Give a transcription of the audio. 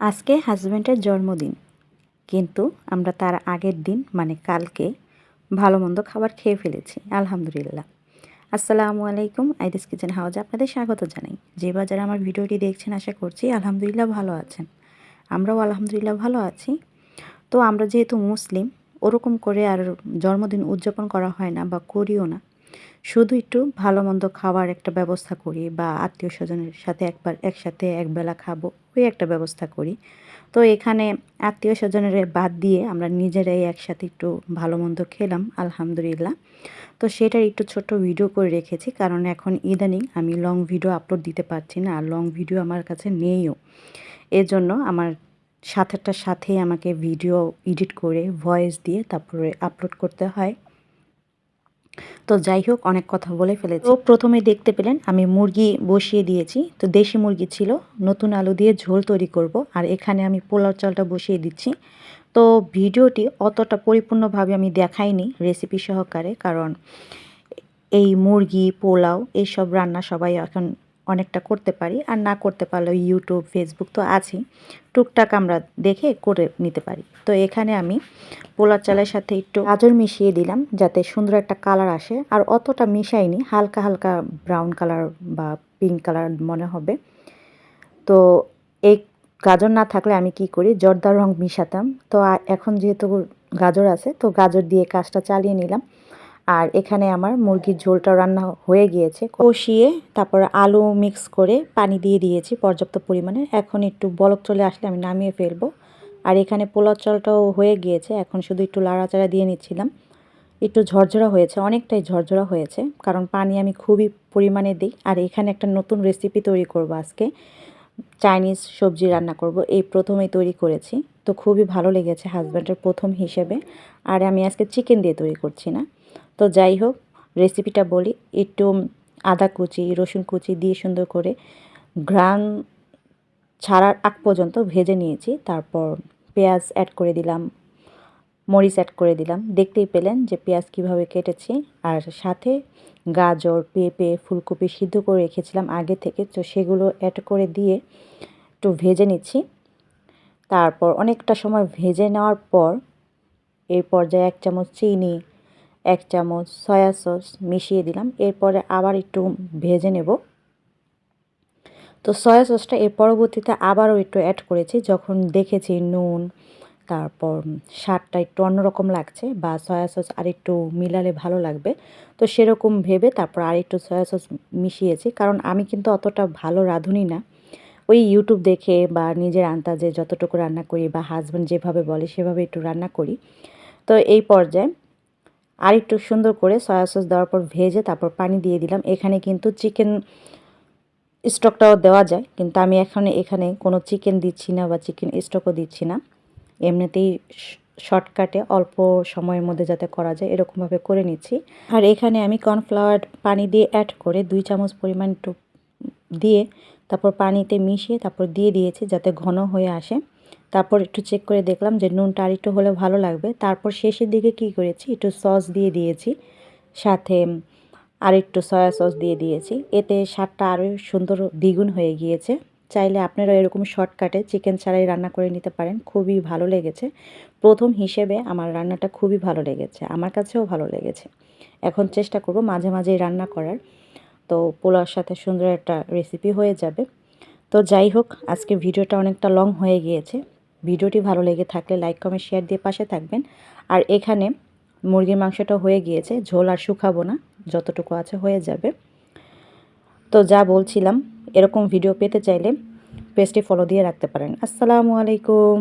আজকে হাজব্যান্ডের জন্মদিন। কিন্তু আমরা তার আগের দিন মানে কালকে ভালো মন্দ খাবার খেয়ে ফেলেছি, আলহামদুলিল্লাহ। আসসালামু আলাইকুম আইদিস কিচেন হাউজে আপনাদের স্বাগত জানাই। যে বাজারে আমার ভিডিওটি দেখছেন, আশা করছি আলহামদুলিল্লাহ ভালো আছেন। আমরাও আলহামদুলিল্লাহ ভালো আছি। তো আমরা যেহেতু মুসলিম, ওরকম করে আর জন্মদিন উদযাপন করা হয় না বা করিও না। শুধু একটু ভালো মন্দ খাওয়ার একটা ব্যবস্থা করি বা আত্মীয় স্বজনের সাথে একবার, একসাথে একবেলা খাব, ওই একটা ব্যবস্থা করি। তো এখানে আত্মীয় স্বজনের বাদ দিয়ে আমরা নিজেরাই একসাথে একটু ভালো মন্দ খেলাম, আলহামদুলিল্লাহ। তো সেটার একটু ছোট ভিডিও করে রেখেছি, কারণ এখন ইদানিং আমি লং ভিডিও আপলোড দিতে পারছি না, আর লং ভিডিও আমার কাছে নেইও। এজন্য আমার সাথেটার সাথেই আমাকে ভিডিও এডিট করে ভয়েস দিয়ে তারপরে আপলোড করতে হয়। তো যাই হোক, অনেক কথা বলে ফেলেছি। তো প্রথমে দেখতে পেলেন, আমি মুরগি বসিয়ে দিয়েছি। তো দেশি মুরগি ছিল, নতুন আলু দিয়ে ঝোল তৈরি করব, আর এখানে আমি পোলাও চালটা বসিয়ে দিচ্ছি। তো ভিডিওটি অতটা পরিপূর্ণভাবে আমি দেখাইনি রেসিপি সহকারে, কারণ এই মুরগি, পোলাও, এইসব রান্না সবাই এখন অনেকটা করতে পারি আর না করতে পারলেও ইউটিউব ফেসবুক তো আছেই। টুকটাক আমরা দেখে করে নিতে পারি। তো এখানে আমি পোলার চালের সাথে একটু গাজর মিশিয়ে দিলাম যাতে সুন্দর একটা কালার আসে আর অতটা মিশাইনি হালকা হালকা ব্রাউন কালার বা পিঙ্ক কালার মনে হবে। তো এই গাজর না থাকলে আমি কি করি, জর্দার রং মিশাতাম। তো এখন যেহেতু গাজর আছে, তো গাজর দিয়ে কাজটা চালিয়ে নিলাম। আর এখানে আমার মুরগির ঝোলটা রান্না হয়ে গিয়েছে। কষিয়ে তারপর আলু মিক্স করে পানি দিয়ে দিয়েছি পর্যাপ্ত পরিমাণে। এখন একটু বলক চলে আসলে আমি নামিয়ে ফেলব। আর এখানে পোলাও চালটাও হয়ে গিয়েছে। এখন শুধু একটু লাড়াচাড়া দিয়ে নিচ্ছিলাম। একটু ঝরঝরা হয়েছে, অনেকটাই ঝরঝরা হয়েছে। কারণ পানি আমি খুবই পরিমাণে দিই। আর এখানে একটা নতুন রেসিপি তৈরি করব আজকে। চাইনিজ সবজি রান্না করব। এই প্রথমেই তৈরি করেছি। তো খুবই ভালো লেগেছে হাজব্যান্ডের প্রথম হিসেবে। আর আমি আজকে চিকেন দিয়ে তৈরি করছি না। তো যাই হোক রেসিপিটা বলি। একটু আদা কুচি, রসুন কুচি দিয়ে সুন্দর করে ঘ্রাণ ছাড়ার আগ পর্যন্ত ভেজে নিয়েছি। তারপর পেঁয়াজ অ্যাড করে দিলাম, মরিচ অ্যাড করে দিলাম। দেখতেই পেলেন যে পেঁয়াজ কীভাবে কেটেছি। আর সাথে গাজর, পেঁপে, ফুলকপি সিদ্ধ করে রেখেছিলাম আগে থেকে। তো সেগুলো অ্যাড করে দিয়ে একটু ভেজে নিচ্ছি। তারপর অনেকটা সময় ভেজে নেওয়ার পর এই পর্যায়ে এক চামচ চিনি এক চামচ সয়া সস মিশিয়ে দিলাম। এরপরে আবার একটু ভেজে নেব। তো সয়া সসটা এর পরবর্তীতে আবারও একটু অ্যাড করেছি। যখন দেখেছি নুন, তারপর স্বাদটা একটু অন্যরকম লাগছে বা সয়া সস আর একটু মিলালে ভালো লাগবে, তো সেরকম ভেবে তারপর আর একটু সয়া সস মিশিয়েছি। কারণ আমি কিন্তু অতটা ভালো রাঁধুনি না। ওই ইউটিউব দেখে বা নিজের আন্দাজে যতটুকু রান্না করি বা হাজব্যান্ড যেভাবে বলে সেভাবে একটু রান্না করি। তো এই পর্যায়ে আর একটু সুন্দর করে সয়া সস দেওয়ার পর ভেজে তারপর পানি দিয়ে দিলাম। এখানে কিন্তু চিকেন স্টকটাও দেওয়া যায়, কিন্তু আমি এখানে এখানে কোনো চিকেন দিচ্ছি না বা চিকেন স্টকও দিচ্ছি না। এমনিতেই শর্টকাটে অল্প সময়ের মধ্যে যাতে করা যায়, এরকমভাবে করে নিচ্ছি। আর এখানে আমি কর্নফ্লাওয়ার পানি দিয়ে অ্যাড করে দুই চামচ পরিমাণ দিয়ে তারপর পানিতে মিশিয়ে তারপর দিয়ে দিয়েছি যাতে ঘন হয়ে আসে। তারপর একটু চেক করে দেখলাম যে নুনটা আর একটু হলে ভালো লাগবে। তারপর শেষের দিকে কি করেছি? একটু সস দিয়ে দিয়েছি। সাথে আর একটু সয়া সস দিয়ে দিয়েছি। এতে স্বাদটা আরও সুন্দর দ্বিগুণ হয়ে গিয়েছে। চাইলে আপনারা এরকম শর্টকাটে চিকেন ছাড়াই রান্না করে নিতে পারেন। খুবই ভালো লেগেছে। প্রথম হিসেবে আমার রান্নাটা খুবই ভালো লেগেছে। আমার কাছেও ভালো লেগেছে। এখন চেষ্টা করব মাঝে মাঝেই রান্না করার। তো পোলাওর সাথে সুন্দর একটা রেসিপি হয়ে যাবে। তো যাই হোক, আজকে ভিডিওটা অনেকটা লং হয়ে গিয়েছে। ভিডিওটি ভালো লেগে থাকলে লাইক কমেন্ট শেয়ার দিয়ে পাশে থাকবেন। আর এখানে মুরগির মাংসটা হয়ে গিয়েছে, ঝোল আর শুকাবো না, যতটুকু আছে হয়ে যাবে। তো যা বলছিলাম, এরকম ভিডিও পেতে চাইলে পেজটি ফলো দিয়ে রাখতে পারেন। আসসালামু আলাইকুম।